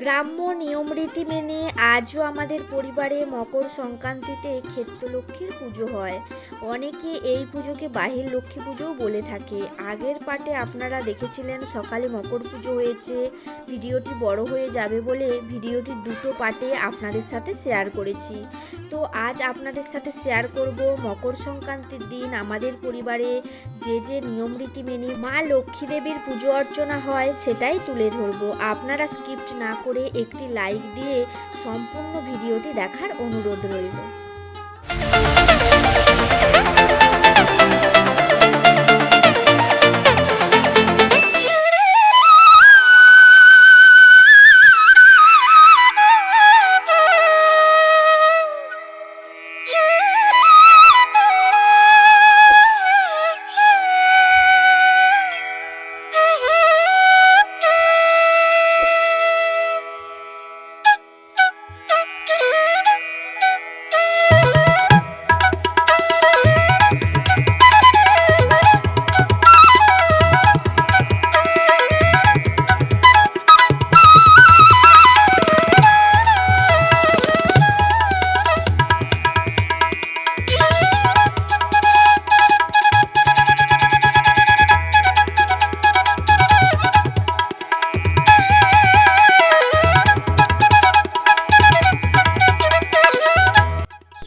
গ্রাম্য নিয়মরীতি মেনে আজও আমাদের পরিবারে মকর সংক্রান্তিতে ক্ষেত্রলক্ষ্মীর পুজো হয়। অনেকে এই পুজোকে বাহির লক্ষ্মী পুজোও বলে থাকে। আগের পাটে আপনারা দেখেছিলেন সকালে মকর পুজো হয়েছে, ভিডিওটি বড় হয়ে যাবে বলে ভিডিওটি দুটো পাটে আপনাদের সাথে শেয়ার করেছি। তো আজ আপনাদের সাথে শেয়ার করব মকর সংক্রান্তির দিন আমাদের পরিবারে যে যে নিয়মরীতি মেনে মা লক্ষ্মী দেবীর পুজো অর্চনা হয় সেটাই তুলে ধরবো। আপনারা স্কিপ্ট না করে একটি লাইক দিয়ে সম্পূর্ণ ভিডিওটি দেখার অনুরোধ রইল।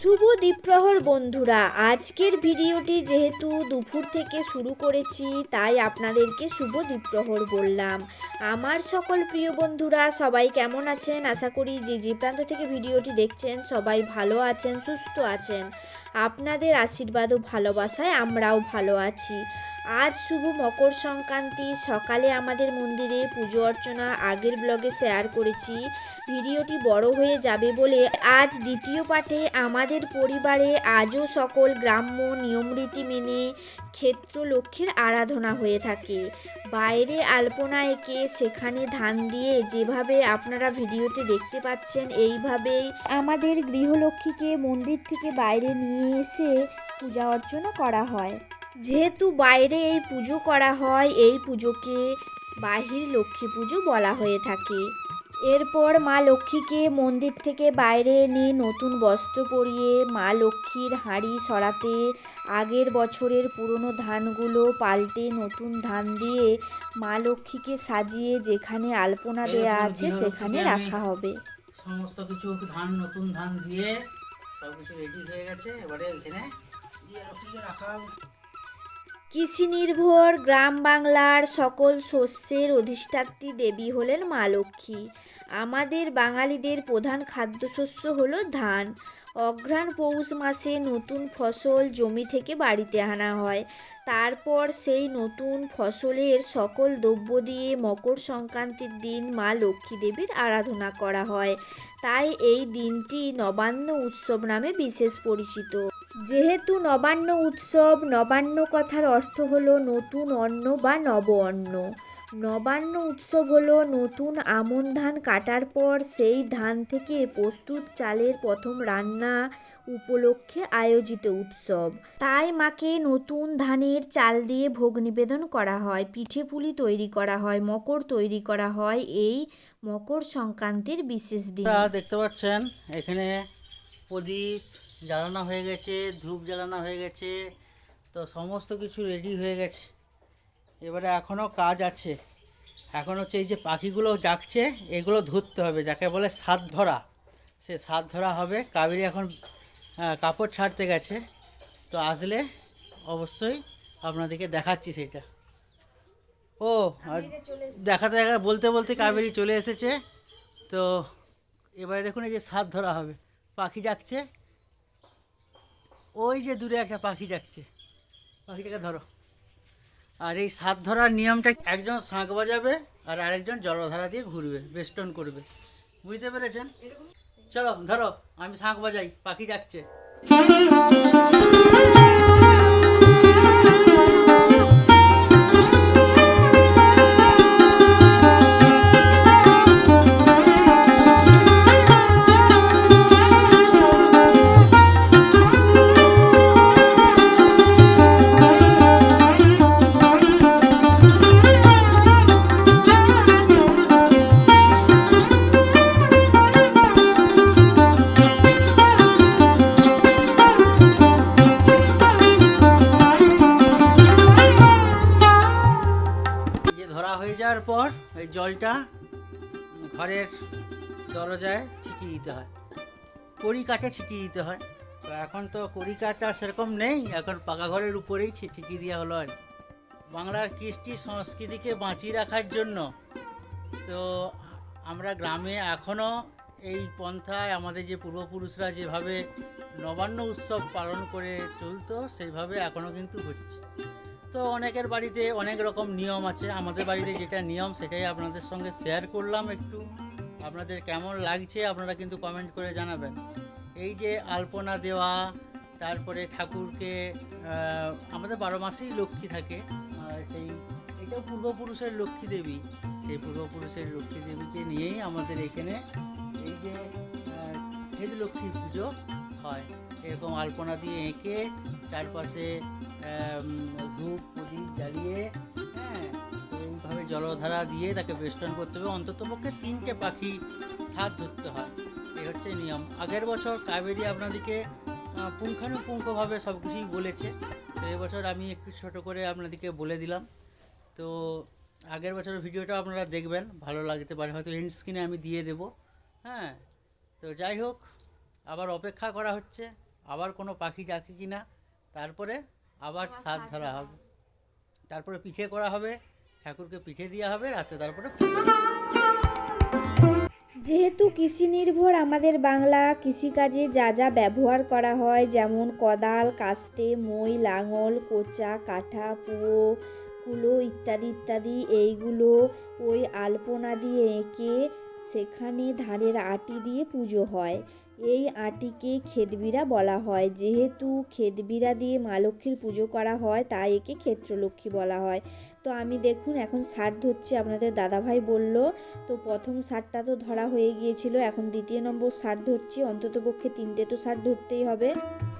শুভ দ্বীপ্রহর বন্ধুরা, আজকের ভিডিওটি যেহেতু দুপুর থেকে শুরু করেছি, তাই আপনাদেরকে শুভ দ্বীপ্রহর বললাম। আমার সকল প্রিয় বন্ধুরা, সবাই কেমন আছেন? আশা করি যে যে প্রান্ত থেকে ভিডিওটি দেখছেন, সবাই ভালো আছেন, সুস্থ আছেন। আপনাদের আশীর্বাদ ও ভালোবাসায় আমরাও ভালো আছি। আজ শুভ মকর সংক্রান্তি। সকালে আমাদের মন্দিরে পুজো অর্চনা আগের ব্লগে শেয়ার করেছি। ভিডিওটি বড় হয়ে যাবে বলে আজ দ্বিতীয় পাঠে আমাদের পরিবারে আজও সকল গ্রাম্য নিয়মরীতি মেনে ক্ষেত্র লক্ষ্মীর আরাধনা হয়ে থাকে। বাইরে আলপনা এঁকে সেখানে ধান দিয়ে যেভাবে আপনারা ভিডিওতে দেখতে পাচ্ছেন, এইভাবেই আমাদের গৃহলক্ষ্মীকে মন্দির থেকে বাইরে নিয়ে এসে পূজা অর্চনা করা হয়। যেহেতু বাইরে এই পুজো করা হয় এই পুজোকে বাহির লক্ষ্মী পুজো বলা হয়ে থাকে। এরপর মা লক্ষ্মীকে মন্দির থেকে বাইরে এনে নতুন বস্ত্র পরিয়ে মা লক্ষ্মীর হাঁড়ি সরাতে আগের বছরের পুরনো ধানগুলো পাল্টে নতুন ধান দিয়ে মা লক্ষ্মীকে সাজিয়ে যেখানে আলপনা দেয়া আছে সেখানে রাখা হবে। সমস্ত কিছু ধান নতুন ধান দিয়ে সব কিছু রেডি হয়ে গেছে। এবারে এখানে দিয়ে রাখা হবে। কৃষি নির্ভর গ্রাম বাংলার সকল শস্যের অধিষ্ঠাত্রী দেবী হলেন মা লক্ষ্মী। আমাদের বাঙালিদের প্রধান খাদ্যশস্য হলো ধান। অঘ্রাণ পৌষ মাসে নতুন ফসল জমি থেকে বাড়িতে আনা হয়। তারপর সেই নতুন ফসলের সকল দ্রব্য দিয়ে মকর সংক্রান্তির দিন মা লক্ষ্মী দেবীর আরাধনা করা হয়। তাই এই দিনটি নবান্ন উৎসব নামে বিশেষ পরিচিত। যেহেতু নবান্ন উৎসব, নবান্ন কথার অর্থ হলো নতুন অন্ন বা নব অন্ন। নবান্ন উৎসব হলো নতুন আমন ধান কাটার পর সেই ধান থেকে প্রস্তুত চালের প্রথম রান্না উপলক্ষে আয়োজিত উৎসব। তাই মাকে নতুন ধানের চাল দিয়ে ভোগ নিবেদন করা হয়, পিঠে পুলি তৈরি করা হয়, মকর তৈরি করা হয় এই মকর সংক্রান্তির বিশেষ দিন। দেখতে পাচ্ছেন, এখানে প্রদীপ জ্বালানো হয়ে গেছে ধূপ জ্বালানো হয়ে গেছে তো সমস্ত কিছু রেডি হয়ে গেছে। এবারে এখনও কাজ আছে। এখন হচ্ছে এই যে পাখিগুলো ডাকছে এগুলো ধরতে হবে যাকে বলে সাত ধরা। সে সাত ধরা হবে। কাবেরি এখন কাপড় ছাড়তে গেছে। তো আসলে অবশ্যই আপনাদেরকে দেখাচ্ছি সেটা। ও আর দেখাতে দেখা বলতে বলতে কাবেরি চলে এসেছে। তো এবারে দেখুন এই যে সাত ধরা হবে। পাখি ডাকছে। ওই যে দূরে একটা পাখি ডাকছে পাখিটাকে ধরো। আর এই সাত ধরার নিয়মটা একজন শাঁখ বাজাবে আর আরেকজন জলধারা দিয়ে ঘুরবে বেস্টন করবে। বুঝতে পেরেছেন? চলো, ধরো, আমি শাঁখ বাজাই, পাখি ডাকছে। ঘরের দরজায় ছিটিয়ে দিতে হয়। কড়ি কাঠে ছিটিয়ে দিতে হয়। তো এখন তো কড়ি আর সেরকম নেই, এখন পাকা ঘরের উপরেই ছিটিয়ে দেওয়া হলো আর বাংলার কৃষ্টি সংস্কৃতিকে বাঁচিয়ে রাখার জন্য তো আমরা গ্রামে এখনও এই পন্থায় আমাদের যে পূর্বপুরুষরা যেভাবে নবান্ন উৎসব পালন করে চলতো, সেইভাবে এখনও কিন্তু হচ্ছে। তো অনেকের বাড়িতে অনেক রকম নিয়ম আছে। আমাদের বাড়িতে যেটা নিয়ম, সেটাই আপনাদের সঙ্গে শেয়ার করলাম একটু। আপনাদের কেমন লাগছে, আপনারা কিন্তু কমেন্ট করে জানাবেন। এই যে আলপনা দেওয়া, তারপরে ঠাকুরকে আমাদের বারো মাসেই লক্ষ্মী থাকে। সেই এটাও পূর্বপুরুষের লক্ষ্মী দেবী। সেই পূর্বপুরুষের লক্ষ্মী দেবীকে নিয়েই আমাদের এখানে এই যে হেদ লক্ষ্মী পুজো হয়। এরকম আলপনা দিয়ে এঁকে চারপাশে ধূপ প্রদীপ জ্বালিয়ে হ্যাঁ এইভাবে জলধারা দিয়ে তাকে বেষ্টন করতে হবে। অন্ততপক্ষে তিনটে পাখি স্বাদ ধরতে হয়। এই হচ্ছে নিয়ম। আগের বছর কাবেরি আপনাদেরকে পুঙ্খানুপুঙ্খভাবে সব কিছুই বলেছে। তো এবছর আমি একটু ছোট করে আপনাদেরকে বলে দিলাম। তো আগের বছরের ভিডিওটা আপনারা দেখবেন। ভালো লাগতে পারে, হয়তো এন্ড স্ক্রিনে আমি দিয়ে দেব। হ্যাঁ তো যাই হোক, আবার অপেক্ষা করা হচ্ছে। আবার কোনো পাখি ডাকে কি না তারপরে আবার স্বাদ ধরা হবে। তারপরে পিঠে করা হবে ঠাকুরকে পিঠে দেওয়া হবে রাতে তারপরে যেহেতু কৃষি নির্ভর আমাদের বাংলা কৃষিকাজে যা যা ব্যবহার করা হয় যেমন কোদাল কাস্তে মই লাঙল কোচা কাঠা পুয়ো কুলো ইত্যাদি ইত্যাদি এইগুলো ওই আলপনা দিয়ে এঁকে সেখানে ধানের আটি দিয়ে পুজো হয়। এই আটিকে খেদবিরা বলা হয়। যেহেতু খেদবিরা দিয়ে মা লক্ষ্মীর পুজো করা হয়, তাই একে ক্ষেত্রলক্ষ্মী বলা হয়। তো আমি দেখুন, এখন সার ধরছি, আপনাদের দাদাভাই বলল, তো প্রথম সারটা তো ধরা হয়ে গিয়েছিল, এখন দ্বিতীয় নম্বর সার ধরছি, অন্ততপক্ষে তিনটে তো সার ধরতেই হবে।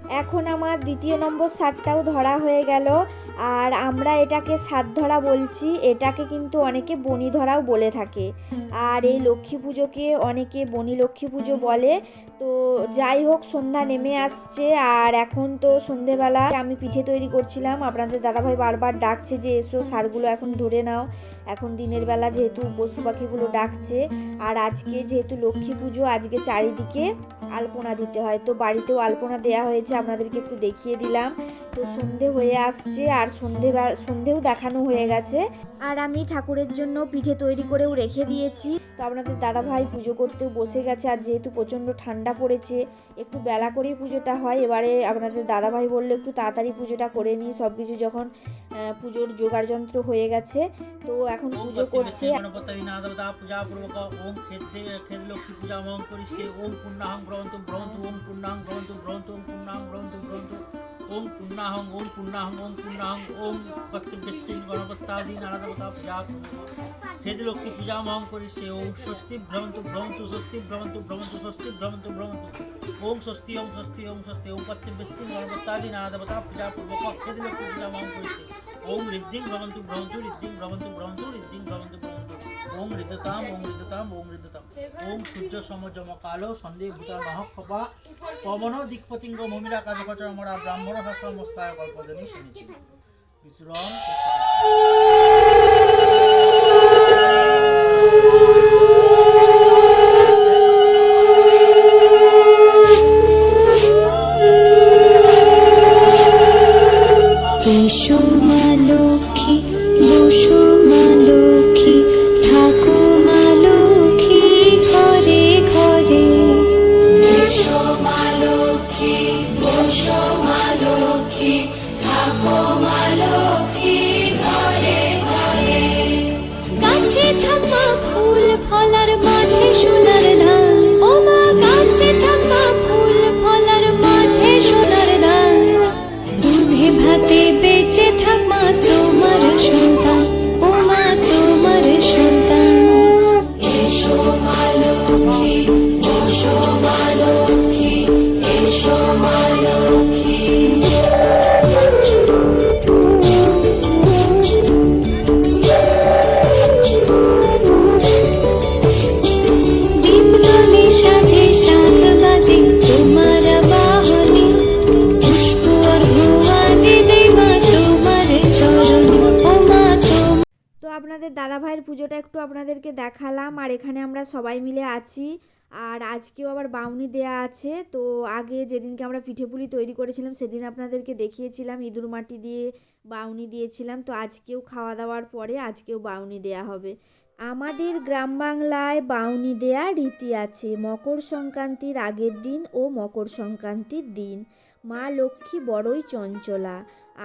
এখন আমার দ্বিতীয় নম্বর সারটাও ধরা হয়ে গেল। আর আমরা এটাকে সার ধরা বলছি, এটাকে কিন্তু অনেকে বনি ধরাও বলে থাকে। আর এই লক্ষ্মী পুজোকে অনেকে বনি লক্ষ্মী পুজো বলে। তো যাই হোক, সন্ধ্যা নেমে আসছে। আর এখন তো সন্ধেবেলা। আমি পিঠে তৈরি করছিলাম। আপনাদের দাদাভাই বারবার ডাকছে যে, এসো সারগুলো এখন ধরে নাও। এখন দিনের বেলা যেহেতু পশু পাখিগুলো ডাকছে, আর আজকে যেহেতু লক্ষ্মী পুজো, আজকে চারিদিকে আলপনা দিতে হয়। তো বাড়িতেও আলপনা দেওয়া হয়েছে, আপনাদেরকে একটু দেখিয়ে দিলাম। তো সন্ধে হয়ে আসছে, আর সন্ধে সন্ধেও দেখানো হয়ে গেছে। আর আমি ঠাকুরের জন্য পিঠে তৈরি করেও রেখে দিয়েছি। তো আপনাদের দাদা ভাই পুজো করতেও বসে গেছে, আর যেহেতু প্রচণ্ড ঠান্ডা পড়েছে, একটু বেলা করেই পুজোটা হয়। এবারে আপনাদের দাদা ভাই বলল, একটু তাড়াতাড়ি পুজোটা করে নিই। সব কিছু যখন পুজোর জোগাড় যন্ত্র হয়ে গেছে, তো এখন পুজো করছে। গণপতাদিনাদবতা পূজা পূর্বক ওম খেদ্দে খেদ লক্ষ্মী পূজা মহং করিষ্যে। ওম পুণ্যাহং ভ্রবন্তু ভ্রবন্তু ওম পুণ্যাহং ভ্রবন্তু ভ্রবন্তু ওম পুণ্যাহং ভ্রবন্তু ভ্রবন্তু ওম পুণ্যাহং ওম পুণ্যাহং ওম পুণ্যাহং ওম কর্তব্যশ্চিন গণপত্যাদিনাদবতা পূজা পূর্বক খেদ লক্ষ্মী পূজা মহং করিষ্যে ওম স্বস্তি ভ্রবন্তু ভ্রবন্তু স্বস্তি ভ্রবন্তু ভ্রবন্তু স্বস্তি ভ্রবন্তু ভ্রবন্তু ওম স্বস্তি ওম স্বস্তি ওম স্বস্তি ওম কর্তব্যশ্চিন গণপত্যাদিনাদবতা পূজা পূর্বক খেদ লক্ষ্মী পূজা মহং করিষ্যে ওম ঋদ্ধিং ভ্রমন্তু ভ্রমন্তু ঋদ্ধিং ভ্রমন্তু ভ্রমন্তু ঋদ্ধিং ভ্রমন্তু ভ্রমন্তু ওম ঋদ্ধতাম ওং ঋদ্ধতাম ওং ঋদ্ধতাম ওং সূর্য সমজম কালো সন্দেহ ভূতা খপা, পবন দিকপতিঙ্গ ভূমিরা কাজকচর মরা ব্রাহ্মণ শাস্ত্রমস্কায় কল্পজনী সমিতি বিশ্রম মাঠে দাদা ভাইয়ের পুজোটা একটু আপনাদেরকে দেখালাম, আর এখানে আমরা সবাই মিলে আছি। আর আজকেও আবার বাউনি দেয়া আছে, তো আগে যেদিনকে আমরা পিঠে পুলি তৈরি করেছিলাম, সেদিন আপনাদেরকে দেখিয়েছিলাম, ইঁদুর মাটি দিয়ে বাউনি দিয়েছিলাম, তো আজকেও খাওয়া দাওয়ার পরে আজকেও বাউনি দেয়া হবে। আমাদের গ্রাম বাংলায় বাউনি দেয়া রীতি আছে, মকর সংক্রান্তির আগের দিন ও মকর সংক্রান্তির দিন। মা লক্ষ্মী বড়ই চঞ্চলা,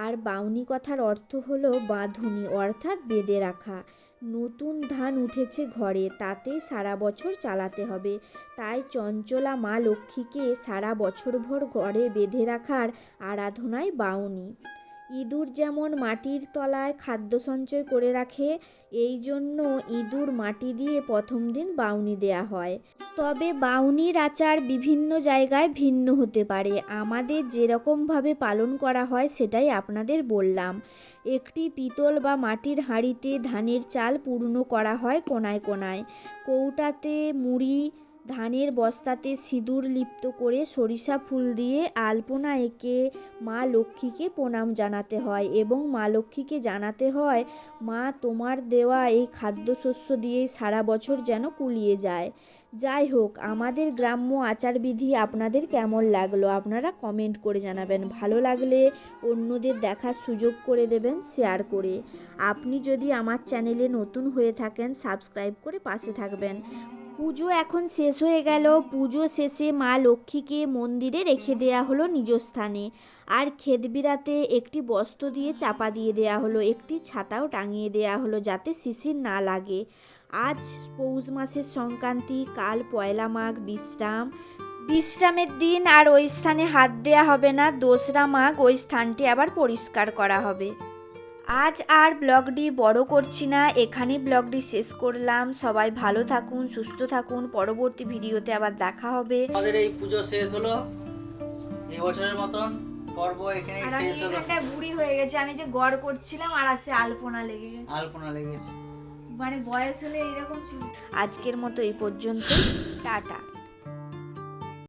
আর বাউনি কথার অর্থ হলো বাঁধুনি, অর্থাৎ বেঁধে রাখা। নতুন ধান উঠেছে ঘরে, তাতে সারা বছর চালাতে হবে। তাই চঞ্চলা মা লক্ষ্মীকে সারা বছরভর ঘরে বেঁধে রাখার আরাধনায় বাউনি। ইঁদুর যেমন মাটির তলায় খাদ্য সঞ্চয় করে রাখে, এই জন্য ইঁদুর মাটি দিয়ে প্রথম দিন বাউনি দেয়া হয়। তবে বাউনির আচার বিভিন্ন জায়গায় ভিন্ন হতে পারে। আমাদের যেরকমভাবে পালন করা হয় সেটাই আপনাদের বললাম। একটি পিতল বা মাটির হাঁড়িতে ধানের চাল পূর্ণ করা হয় কোনায় কোনায়। কৌটাতে মুড়ি, ধানের বস্তাতে সিঁদুর লিপ্ত করে সরিষা ফুল দিয়ে আলপনা এঁকে মা লক্ষ্মীকে প্রণাম জানাতে হয় এবং মা লক্ষ্মীকে জানাতে হয়, মা, তোমার দেওয়া এই খাদ্যশস্য দিয়েই সারা বছর যেন কুলিয়ে যায়। যাই হোক, আমাদের গ্রাম্য আচারবিধি আপনাদের কেমন লাগল? আপনারা কমেন্ট করে জানাবেন। ভালো লাগলে অন্যদের দেখার সুযোগ করে দেবেন শেয়ার করে। আপনি যদি আমার চ্যানেলে নতুন হয়ে থাকেন সাবস্ক্রাইব করে পাশে থাকবেন। পুজো এখন শেষ হয়ে গেল। পুজো শেষে মা লক্ষ্মীকে মন্দিরে রেখে দেয়া হলো নিজস্থানে আর খেদবিরাতে একটি বস্ত্র দিয়ে চাপা দিয়ে দেয়া হলো, একটি ছাতাও টাঙিয়ে দেয়া হলো যাতে শিশির না লাগে। আজ পৌষ মাসের সংক্রান্তি কাল পয়লা মাঘ বিশ্রাম। বিশ্রামের দিন আর ওই স্থানে হাত দেয়া হবে না দোসরা মাঘ ওই স্থানটি আবার পরিষ্কার করা হবে। আজ আর ব্লগটি বড় করছি না এখানেই ব্লগটি শেষ করলাম। সবাই ভালো থাকুন সুস্থ থাকুন পরবর্তী ভিডিওতে আবার দেখা হবে। আমাদের এই পুজো শেষ হলো। এই বছরের মতন পর্ব এখানেই শেষ হলো। বুড়ি হয়ে গেছে আমি যে গড় করছিলাম আর আসে আলপনা লেগে গেছে। আলপনা লেগেছে মানে বয়স হলে এরকম আজকের মতো এই পর্যন্ত টাটা।